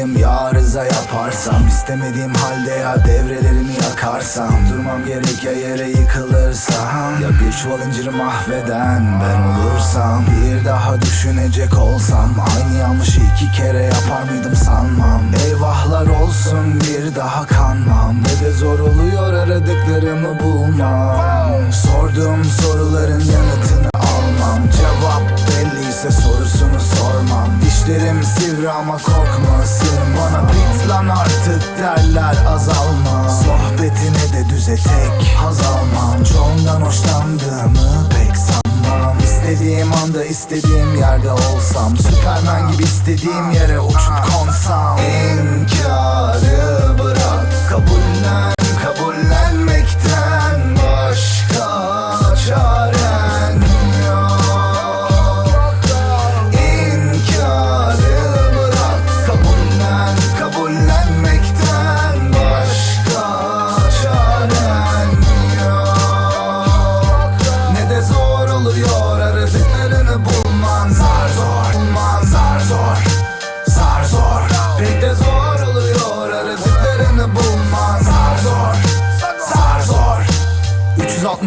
Durmam ya arıza yaparsam. İstemediğim halde ya devrelerimi yakarsam. Durmam gerek ya yere yıkılırsam. Ya bir çuval inciri mahveden ben olursam. Bir daha düşünecek olsam. Aynı yanlışı iki kere yapar mıydım sanmam. Eyvahlar olsun bir daha kanmam. Ne de zor oluyor aradıklarımı bulmam. Sorduğum soruların yanıtını almam. Cevap belliyse sorusunu sormam. Dişlerim sivri ama korkma lan artık derler azalma Sohbetine de düze tek haz almam Çoğundan hoşlandığımı pek sanmam. İstediğim anda istediğim yerde olsam. Süpermen gibi istediğim yere uçup konsam. İnkarı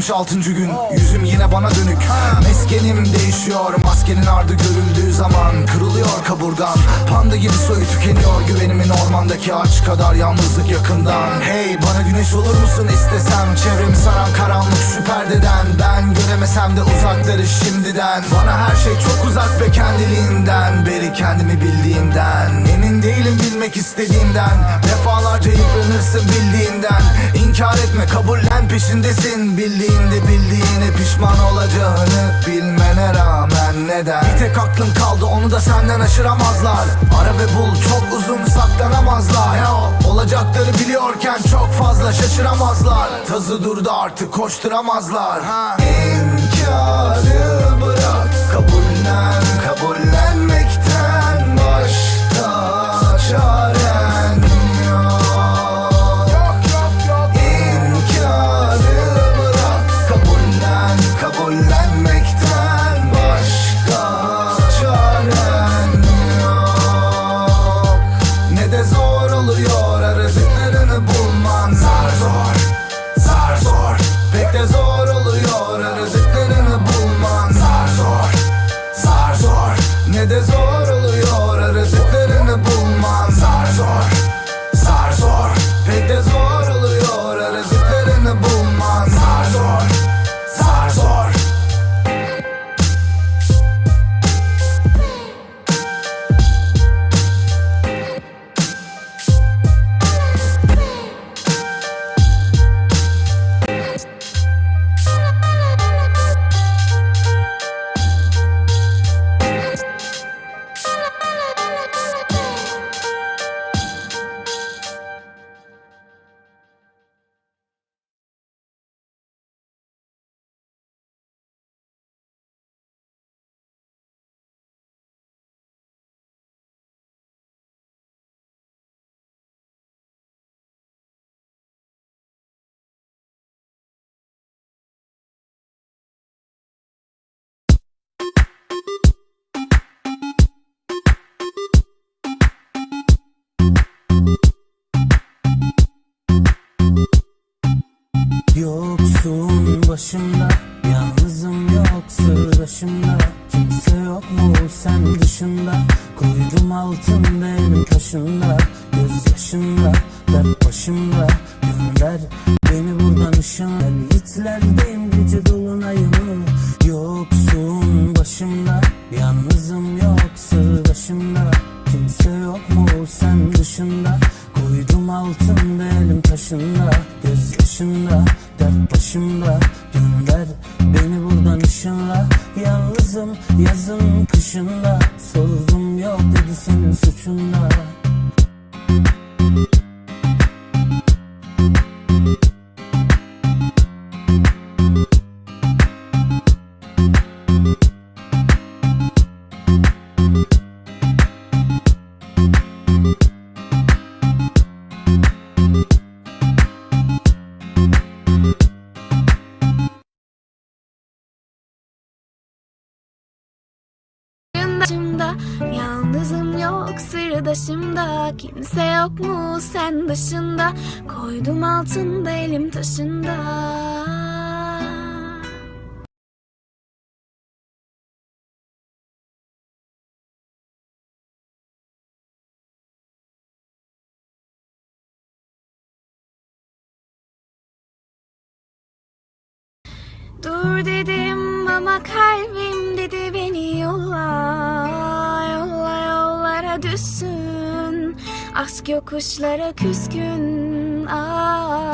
366. gün Yüzüm yine bana dönük. Meskenim değişiyor Maskenin ardı görüldüğü zaman Kırılıyor kaburgan. Panda gibi soyu tükeniyor Güvenimin ormandaki ağaç kadar Yalnızlık yakından. Hey bana güneş olur musun istesem? Çevremi saran karanlık şu perdeden. Ben göremesem de uzakları şimdiden. Bana her şey çok uzak ve kendiliğinden. Beri kendimi bildiğimden. Emin değilim bilmek istediğimden. Defalarca yıpranırsın bildiğinden İnkar etme kabullen peşindesin. Bildiğinde bildiğine pişman olacağını Bilmene rağmen neden? Bir tek aklın kaldı onu da senden aşıramazlar. Ara ve bul çok uzun saklanamazlar. Ya, Olacakları biliyorken çok fazla şaşıramazlar. Tazı durdu artık koşturamazlar. Ha. İnkarı bırak kabullen kabullenmekten Yoksun başımda Yalnızım yok sırdaşımda. Kimse yok mu sen dışında? Koydum altın benim taşında Göz yaşında Dert başımda. Gönder beni buradan ışınla Yiğitlerdeyim gece dolunayımı yazın kışında Sordum yok dedi senin suçunda başımda. Yalnızım yok sırdaşımda. Kimse yok mu sen dışında Koydum altında elim taşında. Dur dedim ama kalbim Aşk yokuşlara küskün Aa,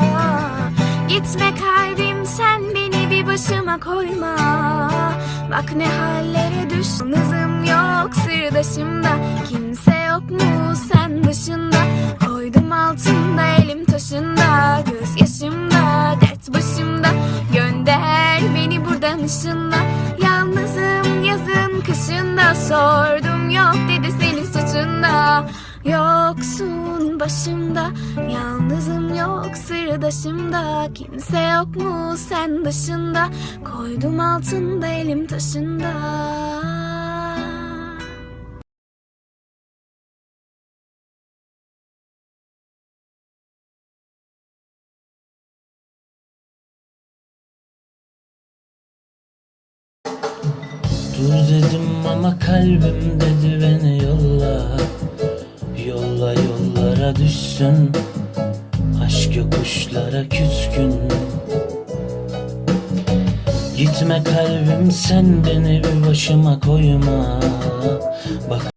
Gitme kalbim sen beni bir başıma koyma. Bak ne hallere düştüm Yalnızım yok sırdaşımda. Kimse yok mu sen dışında Koydum altında elim taşında. Göz yaşımda dert başımda. Gönder beni buradan ışınla. Yalnızım yazın kışında. Sordum yok dedi senin suçunda Yoksun başımda. Yalnızım yok sırdaşımda. Kimse yok mu sen dışında Koydum altında elim taşında. Dur dedim ama kalbim dedi beni yolla Yolla düşsün Aşk yokuşlara küskün. Gitme kalbim sen beni bir başıma koyma. Bak